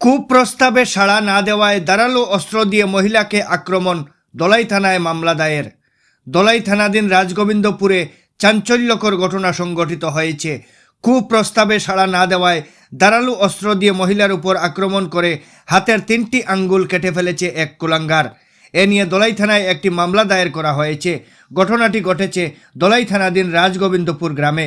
কুপ্রস্তাবে সাড়া না দেওয়ায় দাঁড়াল অস্ত্র দিয়ে মহিলাকে আক্রমণ, দলাই থানায় মামলা দায়ের। দলাই থানাধীন রাজগোবিন্দপুরে চাঞ্চল্যকর ঘটনা সংঘটিত হয়েছে। কুপ্রস্তাবে সাড়া না দেওয়ায় দাঁড়ালু অস্ত্র দিয়ে মহিলার উপর আক্রমণ করে হাতের তিনটি আঙ্গুল কেটে ফেলেছে এক কুলাঙ্গার। এ নিয়ে দলাই থানায় একটি মামলা দায়ের করা হয়েছে। ঘটনাটি ঘটেছে দলাই থানাধীন রাজগোবিন্দপুর গ্রামে।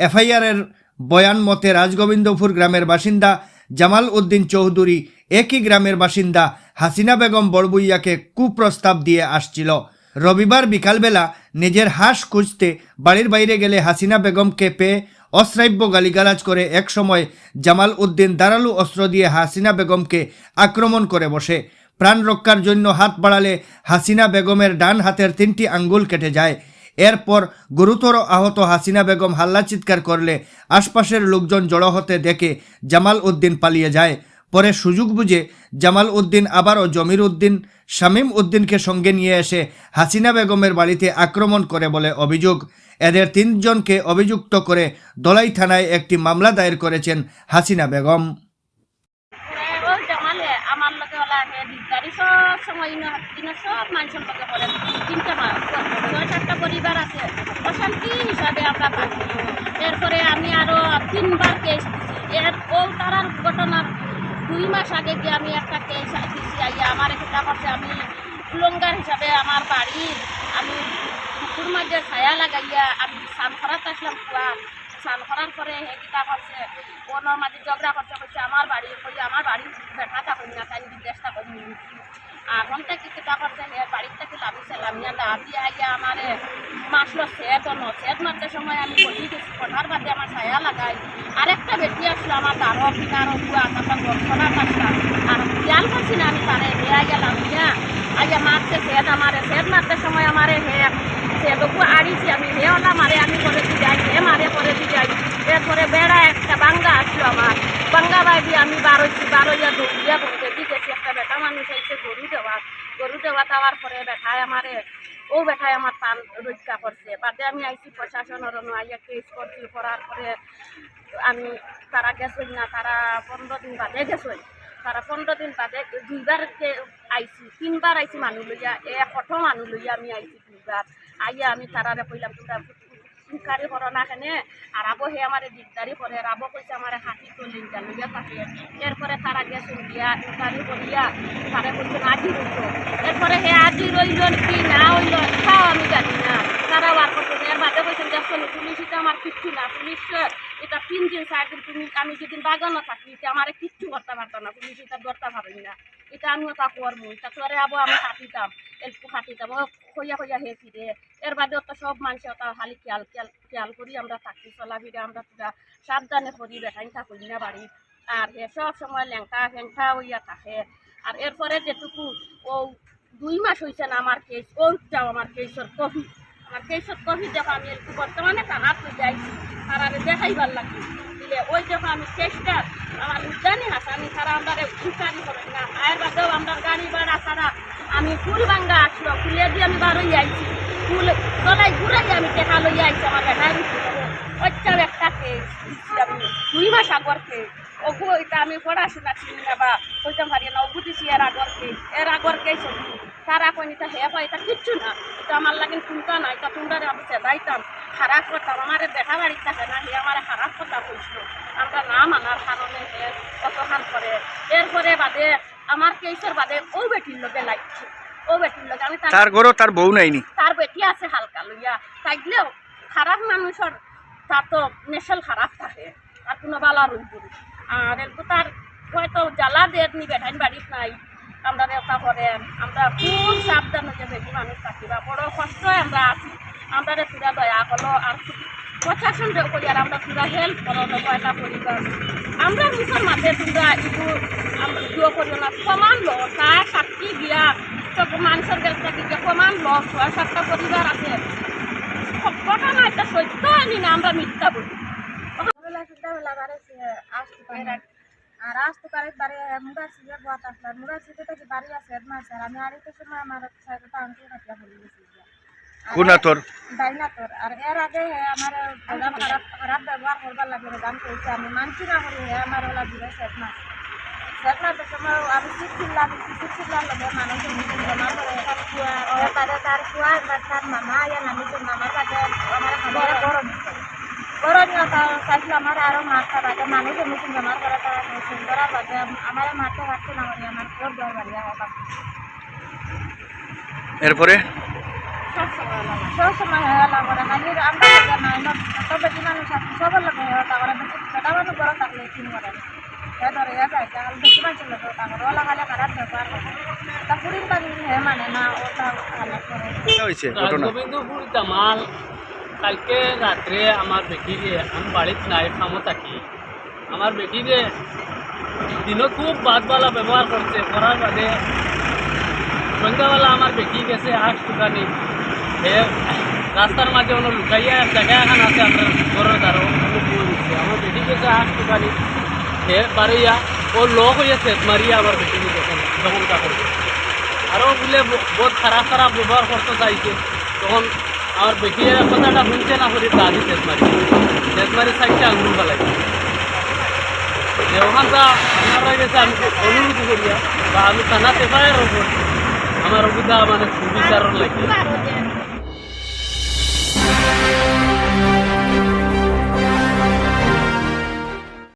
এফআইআরের বয়ান মতে রাজগোবিন্দপুর গ্রামের বাসিন্দা জামাল উদ্দিন চৌধুরী একই গ্রামের বাসিন্দা হাসিনা বেগম বড়বুইয়াকে কুপ্রস্তাব দিয়ে আসছিল। রবিবার বিকালবেলা নিজের হাঁস খুঁজতে বাড়ির বাইরে গেলে হাসিনা বেগমকে পেয়ে অশ্রাব্য গালিগালাজ করে একসময় জামাল উদ্দিন দাঁড়ালু অস্ত্র দিয়ে হাসিনা বেগমকে আক্রমণ করে বসে। প্রাণ রক্ষার জন্য হাত বাড়ালে হাসিনা বেগমের ডান হাতের তিনটি আঙ্গুল কেটে যায়। এরপর গুরুতর আহত হাসিনা বেগম হাল্লা চিৎকার করলে আশপাশের লোকজন জড়ো হতে দেখে জামাল উদ্দিন পালিয়ে যায়। পরে সুযোগ বুঝে জামাল উদ্দিন আবারও জমির উদ্দিন, শামীম উদ্দিনকে সঙ্গে নিয়ে এসে হাসিনা বেগমের বাড়িতে আক্রমণ করে বলে অভিযোগ। এদের তিনজনকে অভিযুক্ত করে দলাই থানায় একটি মামলা দায়ের করেছেন হাসিনা বেগম ও জামালে আমার লগে ওলা দিগদারি সব সময় ইনো সব মানুষের লগে করে তিনটা ছয় সাতটা পরিবার আছে। অশান্তি হিসাবে আমরা থাকি এরপরে আমি আরও তিনবার কেস দিছি। এর ও তারার ঘটনার দুই মাস আগে গিয়ে আমি একটা কেস দিছি, আইয়া আমার একটা করছে আমি উলঙ্গার হিসাবে আমার বাড়ির আমি পুকুর মাঝে ছায়া লাগাইয়া আমি স্নান করাতে আসলাম কুয়া স্নান করার পরে হে কিতা করছে কোনো মাঝে ঝগড়া করছে বলছে আমার বাড়ি কই আমার বাড়ি বেটা থাকুন না, তাই বিদেশটা করি আর ঘণ্টা কি কিতা করছে হে বাড়ির থেকে লাভি ছিলাম না লাভি আইয়া আমার মাসলো সেট অন্য সেট মারতে সময় আমি বলি গেছি কঠার বাদে আমার ছায়া লাগাই। আরেকটা বেটি আসলো, আমার দাঁড়ো কিনারো কুয়া তারপর গল্পনা পাঁচটা আর খেয়াল করছি না আমি তারে হে আইয়া লাভিয়া আইয়া মারছে সেট আমারে সেট মারতে সময় আমারে হে সেটুকু আড়িছি আমি, হে ওলা মারে আমি করে দি যাই হে মারে করে দি যাই এরপরে বেড়া একটা বাঙ্গা আসলো আমার। বাঙ্গা বাড়ি আমি বারোইছি, বারোইয়া বলতে দি গেছি একটা বেটা মানুষ আইসে গরু দেওয়া গরু দেওয়া দেওয়ার পরে বেটায় আমারে, ও বেটায় আমার পান রক্ষা করছে। বাদে আমি আইছি আইসি প্রশাসনের আইয়া কেস করছি, করার পরে আমি, তারা গেছই না, তারা পনেরো দিন বাদে গেছই তারা পনেরো দিন বাদে দুইবার আইছি, তিনবার আইছি মানুহ লইয়া, এ কত মানুহ লইয়া আমি আইছি দুইবার। আইয়া আমি তারারে কইলাম, তোমরা ইনকারি করো না কেনে? আর আবো হে আমার দিগদারি করে আর আবো কইছে আমার হাতি তো লিঙ্কা লইয়া থাকে এরপরে তারা গেছে দিয়া ইনকারি করিয়া তারা কইছে আজি রইল এরপরে হে আজি রইল কি না হইল তাও আমি জানি না। তারা আর করছে। এর বাদে কইছেন দেখছ পুলিশ এটা আমার কিচ্ছু না পুলিশ এটা তিন দিন দিন তুমি, আমি যেদিন বাগানো থাকি এটা আমার কিচ্ছু করতে পারতো না পুলিশ এটা ধরতে পারি না এটা আমিও তা করব এটা তোরে আবো আমি কাটিতাম এলপু কাটিতাম কইয়া কইয়া হেসি রে। এর বাদেও তো সব মানুষ ওটা খালি খেয়াল খেয়াল খেয়াল করি আমরা থাকি চলাফিরা, আমরা পুরা সাবধানে করি বেটাই থাকি না বাড়ি। আর হে, সব সময় ল্যাংটা ফ্যাংটা হইয়া থাকে। আর এরপরে যেটুকু, ও দুই মাস হয়েছে না আমার কেস ওটাও আমার কেসর কফি। আমার কেসর কফি দেখো, আমি একটু বর্তমানে টানার তো যাইছি আরে দেখাইবার লাগি। দিলে ওই দেখো, আমি চেষ্টা, আমার উদ্যানি হাসানি তারা আমরা উচ্চারি করে না। আয়ের বাদেও আমরা গাড়ি ভাড়া সারা আমি ফুল ভাঙ্গা আসলো, ফুলে দিয়ে আমি বারোই আইছি ফুল গলায় ঘুরাই আমি টেকা লই আইছি, আমার বেটাই ওইটাও একটা কেস আমি। দুই মাস আগর কেস ওগু এটা আমি পড়াশোনা চিনি না বা কইতাম পারি না ওগু দিছি এর আগর কেস এর আগর কেস তারা কই এটা হে পাই এটা কিচ্ছু না। এটা আমার লাগিন চিন্তা না, এটা তোমরা আমি চেদাইতাম খারাপ করতাম আমার দেখা বাড়ি থাকে না, হে আমার খারাপ কথা কইছিল। আমরা না মানার কারণে হে কতখান করে। এরপরে বাদে, আমার কেসের বাদে ও বেটির লগে লাগছে ও বেটির লগে আমি তার গরো তার বউ নাইনি। তার বেটি আছে হালকা লইয়া। থাকলেও খারাপ মানুষের তার তো নেশাল খারাপ থাকে। আর কোনো বালা আর এরপর তার হয়তো জ্বালা দেয় নি বেঠাইন বাড়িত নাই। আমরা দেওতা করেন আমরা খুব সাবধান হয়ে বেশি মানুষ থাকিবা। বড় কষ্ট আমরা আছি। আমরা পুরা দয়া করল আর প্রশাসন করি আর আমরা পুরা হেল্প করো কয়টা পরিবার আমরা মাঝে তোমরা একটু ইয়ে করিও না। সমান লো তার সাক্ষী গিয়া মানুষের কাছ থেকে গিয়া প্রমাণ লো ছয় সাতটা পরিবার আছে। ঘটনা একটা সত্য আনি না আমরা মিথ্যা বলি। আর আসতে পারে বারে মুরার সিজে বাত আসলাম। মুরার সিজে থেকে বাড়ি আছে হেডমাস স্যার আমি আর একটা সময় আমার সাইকেলটা আনতে রাখলা বলে গেছি। কোনা তোর ডাইনা তোর আর এর আগে আমার খারাপ খারাপ ব্যবহার করবার লাগে গান কইছে। আমি মানছি না করি হে আমার ওলা দিবে হেডমাস সেট মারতে সময় আমি সিট ছিলাম সিট ছিলাম লগে মানুষ মিটিং জমা করে। ওর বাদে তার কুয়া বা তার মামা ইয়া নামিছে মামার বাদে আমার বড় বড় নিয়ে তার চাইছিল আমার আরও মারতে বাদে মানুষ মিটিং জমা করে তার মিটিং করার বাদে আমার মারতে পারছে না মানে আমার পর দর বাড়িয়া হয় এরপরে সব সময় হয়ে লাগবে খালি আমরা লাগে না এমন তো বেশি মানুষ সবার লাগে হয়ে তারপরে বেশি ছোটা মানুষ বড় থাকলে করে। এ ধরে এ যায় তাহলে বেশি মানুষের লাগে তারপরে ওলা খালে খারাপ ব্যাপার তা পুরিন পানি হে মানে না ওটা খারাপ করে হয়েছে ঘটনা রাজগোবিন্দপুর জামাল কালকে রাত্রে আমার বেটিরে আমি বাড়িতে নাই কামো থাকি। আমার বেটিরে দিনও খুব বাদবালা ব্যবহার করছে করার বাদে সন্ধ্যাবেলা আমার বেটি গেছে আট দোকানে হে রাস্তার মাঝে হলো লুকাইয়া এক জায়গা এখন আছে আপনার ঘরের দ্বারা আমার বেটি গেছে আট দোকানে হে বাড়িয়া ও লোক হয়েছে মারিয়া আমার বেটি যখন যখন কাপড় আরও বলে ব- বহুত খারাপ খারাপ ব্যবহার করতে চাইছে তখন আমার বেটিয়ে কথাটা শুনছে না করে দাদি তেজ মারি তেজ মারি সাইডটা আঙুল ফেলাই যে ওখানটা আপনারা গেছে আমি অনুরোধ করিয়া বা আমি থানাতে পায়ের ওপর আমার অভিজ্ঞতা মানে সুবিচারণ লাগে আরও যে